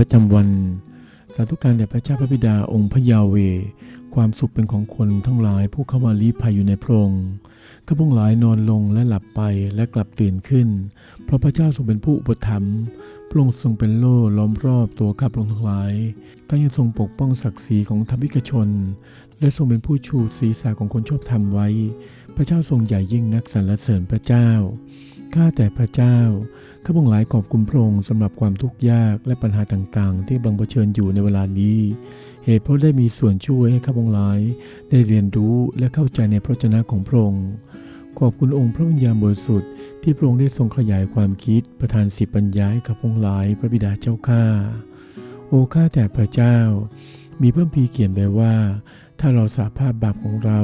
ประจำวัน สาธุการแด่พระเจ้าพระบิดาองค์พระยาเว ความสุขเป็นของคนทั้งหลายผู้เข้ามาลี้ภัยอยู่ในพระองค์ข้าพงหลายนอนลงและหลับไปและกลับตื่นขึ้น เพราะพระเจ้าทรงเป็นผู้อุปถัมภ์พระองค์ทรงเป็นโล่ล้อมรอบตัวข้าพระองค์ทั้งหลายทั้งยังทรงปกป้องศักดิ์ศรีของธรรมิกชน และทรงเป็นผู้ชูศีรษะของคนชอบธรรมไว้ พระเจ้าทรงใหญ่ยิ่งนักสรรเสริญพระเจ้า ข้าแต่พระเจ้า ข้าพงหลายขอบคุณพระองค์สำหรับความทุกข์ยากและปัญหาต่างๆ ที่กำลังเผชิญอยู่ในเวลานี้ เหตุเพราะได้มีส่วนช่วยให้ข้าพงหลายได้เรียนรู้และเข้าใจในพระวจนะของพระองค์ ขอบคุณองค์พระวิญญาณบริสุทธิ์ที่พระองค์ได้ทรงขยายความคิดประทานสิบปัญญาให้กับพงหลาย พระบิดาเจ้าข้า โอ้ข้าแต่พระเจ้า มีเพิ่มพีเขียนไว้ว่า ถ้าเราสาภาพบาปของเรา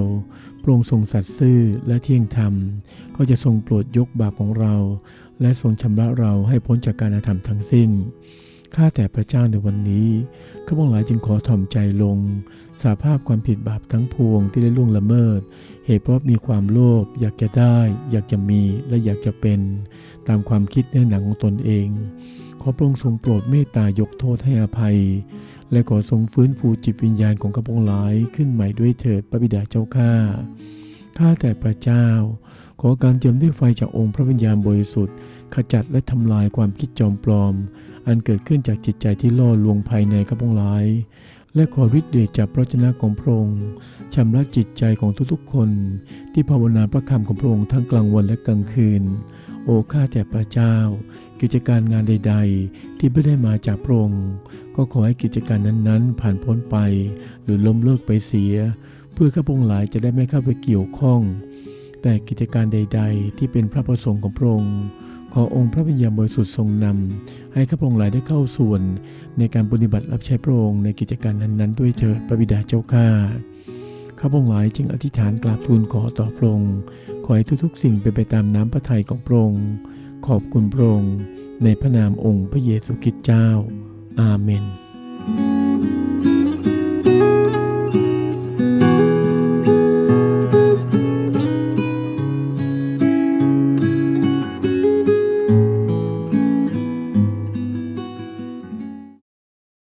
พรงทรงสัตย์ซื่อและเที่ยงธรรม ก็จะทรงโปรดยกบาปของเรา และทรงชำระเราให้พ้นจากการอาธรรมทั้งสิ้นข้าแต่พระเจ้าในวันนี้ข้าพงหลายจึงขอถ่อมใจลง สาภาพความผิดบาปทั้งพวงที่ได้ล่วงละเมิด เหตุเพราะมีความโลภอยากจะได้ อยากจะมีและอยากจะเป็น ตามความคิดเนื้อหนังของตนเอง ขอพระองค์ทรงโปรดเมตตายกโทษให้อภัย และขอทรงฟื้นฟูจิตวิญญาณของข้าพงหลายขึ้นใหม่ด้วยเถิดพระบิดาเจ้าข้า ข้าแต่พระเจ้า ขอการเจิมด้วยไฟจากองค์พระวิญญาณบริสุทธิ์ ขจัดและทำลายความคิดจอมปลอม อันเกิดขึ้นจากจิตใจที่ล่อลวงภายในข้าพงหลาย และขอฤทธิ์เดชจากพระชนะของพระองค์ชำระจิตใจของทุกๆคน ที่ภาวนาพระคำของพระองค์ทั้งกลางวันและกลางคืนโอ้ข้าแต่พระเจ้า กิจการงานใด ๆ ที่ไม่ได้มาจากพระองค์ก็ขอให้กิจการนั้นๆ ผ่านพ้นไป หรือล้มเลิกไปเสีย เพื่อข้าพงหลายจะได้ไม่เข้าไปเกี่ยวข้อง แต่กิจการใด ๆ ที่เป็นพระประสงค์ของพระองค์ขอองค์พระวิญญาณบริสุทธิ์ทรงนำ ให้ข้าพงหลายได้เข้าส่วน ในการปฏิบัติรับใช้พระองค์ในกิจการนั้นๆ ด้วยเถิดพระบิดาเจ้าข้า ข้าพงหลายจึงอธิษฐานกราบทูลขอต่อพระองค์ขอให้ทุกๆ สิ่งเป็นไปตามน้ำพระทัยของพระองค์ขอบคุณพระองค์ในพระนามองค์พระเยซูคริสต์เจ้า อาเมน